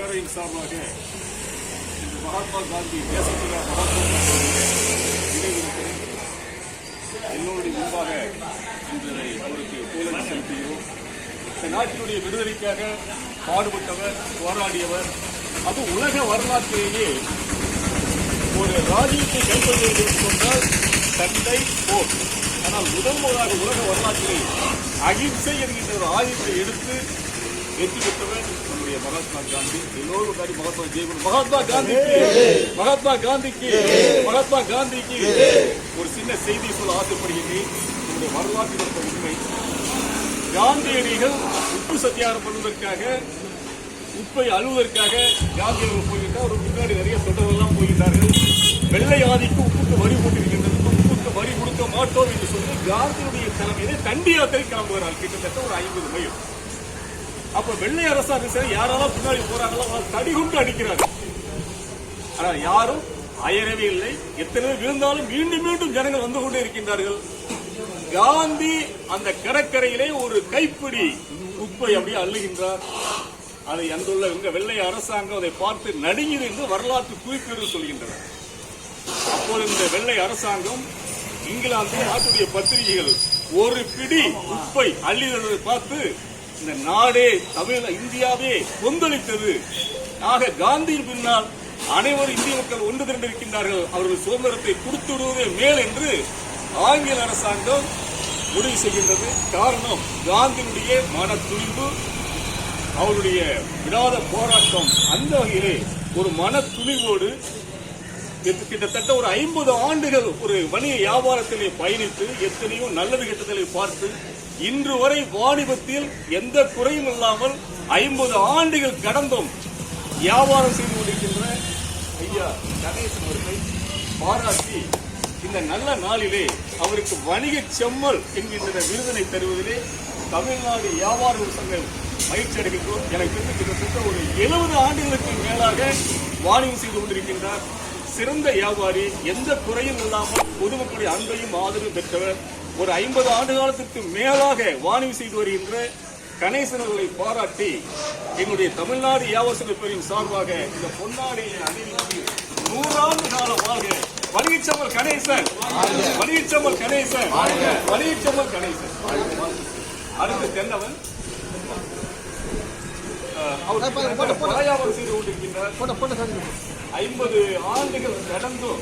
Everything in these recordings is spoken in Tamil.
பேரவையின் சார்பாக இந்த மகாத்மா காந்தி தேசப்பிதா மகாத்மா காந்தியுடைய எல்லோருடைய முன்பாக இன்று அவருக்கு பூலன் செலுத்துகிறோம் இந்த நாட்டினுடைய விடுதலைக்காக பாடுபட்டவர் போராடியவர் அது உலக வரலாற்றிலேயே ஒரு ராஜ்யத்தை கைப்பற்றுவது சொன்னால் சண்டை போர். ஆனால் முதல் முதலாக உலக வரலாற்றிலே அகிம்சை என்கின்ற ஒரு ஆயுதத்தை எடுத்து வெற்றி பெற்றவர் நம்முடைய மகாத்மா காந்தி. எல்லோரும் முன்னாடி மகாத்மா ஜெயகுரு மகாத்மா காந்திக்கு. மகாத்மா காந்திக்கு. மகாத்மா காந்திக்கு. ஒரு சின்ன செய்தி சொல்ல ஆசைப்படுகின்றேன் நம்முடைய வரலாற்றில் இருந்த உண்மை. காந்தியடிகள் உப்பு சத்தியாரம் பண்ணுவதற்காக உப்பை அழுவதற்காக காந்தியடிகள் போகின்றார் அவருக்கு முன்னாடி நிறைய தொண்டர்கள்லாம் போயிருந்தார்கள் வெள்ளை ஆதிக்கு உப்புக்கு வரி போட்டிருக்கின்றது. உப்புக்கு வரி கொடுக்க மாட்டோம் என்று சொல்லி காந்தியுடைய தலைமையிலே தண்டி யாத்திரை கிளம்புகிறார். கிட்டத்தட்ட ஒரு ஐம்பது மைல். அப்ப வெள்ளை அரசாங்கம் சரி யாரெல்லாம் பின்னாடி போறாங்களோ அவங்க தடி அடிக்கிறாங்க. ஆனால் யாரும் அயரவே இல்லை. எத்தனை விழுந்தாலும் மீண்டும் மீண்டும் ஜனங்கள் வந்து கொண்டே இருக்கின்றார்கள். காந்தி அந்த கடற்கரையிலே ஒரு கைப்பிடி உப்பை அப்படியே அள்ளுகின்றார். அதை அங்குள்ள இங்க வெள்ளை அரசாங்கம் அதை பார்த்து நடுங்கியது என்று வரலாற்று குறிப்பீடு சொல்கின்றனர் அப்போது இந்த வெள்ளை அரசாங்கம் இங்கிலாந்து நாட்டுடைய பத்திரிகைகள் ஒரு பிடி உப்பை அள்ளினதை பார்த்து இந்த நாடே தமிழ் இந்தியாவே கொந்தளித்தது. ஆக காந்தியின் பின்னால் அனைவரும் இந்திய மக்கள் ஒன்று திரண்டிருக்கின்றார்கள். அவர்கள் சுதந்திரத்தை கொடுத்து விடுவதே மேல் என்று ஆங்கில அரசாங்கம் முடிவு செய்கின்றது. காரணம் காந்தியினுடைய மன துணிவு அவருடைய விடாத போராட்டம். அந்த வகையிலே ஒரு மன துணிவோடு கிட்டத்தட்ட ஒரு ஐம்பது ஆண்டுகள் ஒரு வணிக வியாபாரத்திலே பயணித்து எத்தனையோ நல்லது கெட்டதலை பார்த்து இன்று வரை வாணிபத்தில் எந்த குறையும் இல்லாமல் ஐம்பது ஆண்டுகள் கடந்தும் வியாபாரம் செய்து கொண்டிருக்கின்ற ஐயா கணேசன் அவர்களை பாராட்டி இந்த நல்ல நாளிலே அவருக்கு வணிக செம்மல் என்கின்ற விருதினை தருவதிலே தமிழ்நாடு வியாபார சங்கம் பயிற்சி அடைகின்றோம். எனக்கு கிட்டத்தட்ட ஒரு எழுபது ஆண்டுகளுக்கு மேலாக வாணிகம் செய்து கொண்டிருக்கின்றார். சிறந்த வியாபாரி எந்த குறையும் இல்லாமல் பொதுமக்களுடைய அன்பையும் ஆதரவு பெற்றவர். ஒரு ஐம்பது ஆண்டு காலத்திற்கு மேலாக வாணிகம் செய்து வருகின்ற கணேசன் அவர்களை பாராட்டி எங்களுடைய தமிழ்நாடு வியாபார பேரின் சார்பாக இந்த பொன்னாடியை அணிவித்து நூறாண்டு காலமாக வலிச்சமல் கணேசன் வலிச்சமல் கணேசன் வலிச்சமல் கணேசன். அடுத்து தென்னவன். அவர் பழையாவர் செய்து கொண்டிருக்கின்றார். ஐம்பது ஆண்டுகள் கடந்தும்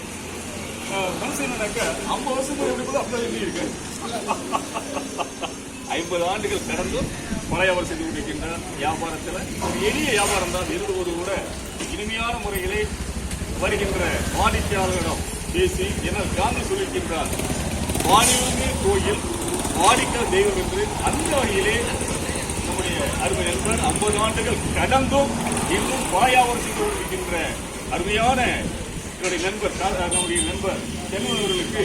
அஹ், என்னன்னாக்க ஐம்பது வருஷத்துக்கு எப்படி கூட அப்படி எழுதி இருக்கு ஐம்பது ஆண்டுகள் கடந்தும் பழையவர் செய்து கொண்டிருக்கின்ற வியாபாரத்தில் ஒரு எளிய வியாபாரம் தான் இருந்தபோது கூட இனிமையான முறையிலே வருகின்ற வாடிக்கையாளர்களிடம் பேசி என காந்தி சொல்லியிருக்கின்றார் வாணிபமே கோயில் வாடிக்கை தெய்வம் என்று அந்த வகையிலே நம்முடைய அருமை நண்பர் ஐம்பது ஆண்டுகள் கடந்தும் இன்னும் பாயாவரம் செய்து கொண்டிருக்கின்ற அருமையான என்னுடைய நண்பர் நம்முடைய நண்பர் செல்வர்களுக்கு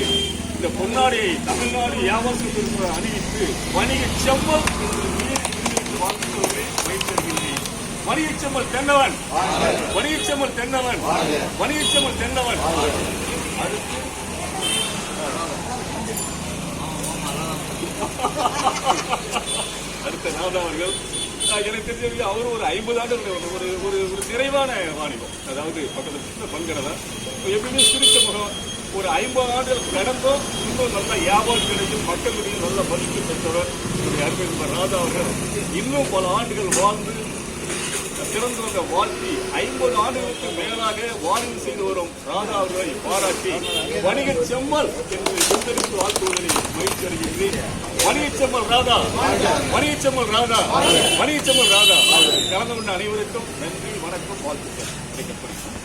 இந்த பொன்னாடியை தமிழ்நாடு வியாபாரம் பெருமை அணிவித்து வணிக செம்மல் என்று மீறி பிரிந்து வைத்திருக்கின்றேன். வணிக செம்மல் தென்னவன். வணிக செம்மல் தென்னவன். வணிக செம்மல் தென்னவன். அடுத்து அடுத்த நாதா அவர்கள். எனக்கு தெரிஞ்ச அவர் ஒரு ஐம்பது ஆண்டு ஒரு ஒரு ஒரு ஒரு நிறைவான மாநிலம் அதாவது பக்கத்தில் சின்ன பங்கடவை எப்படின்னு சிரித்த முகம். ஒரு ஐம்பது ஆண்டுகள் கடந்தும். இன்னும் நல்ல வியாபாரம் கிடைக்கும். மக்களுடைய நல்ல மதிப்பு பெற்றவர். என்னுடைய அருமை ராதா அவர்கள். இன்னும் பல ஆண்டுகள் வாழ்ந்து சிறந்தவங்க வாழ்த்தி ஐம்பது ஆண்டுகளுக்கு மேலாக வாணிபம் செய்து வரும் ராதா அவர்களை பாராட்டி வணிக செம்மல் என்று சுந்தரித்து வாழ்த்துவதை மகிழ்ச்சி அடைகிறேன் வணிக செம்மல் ராதா வணிக செம்மல் ராதா வணிக செம்மல் ராதா. கலந்து கொண்ட அனைவருக்கும் நன்றி வணக்கம் வாழ்த்துக்கள் கிடைக்கப்படும்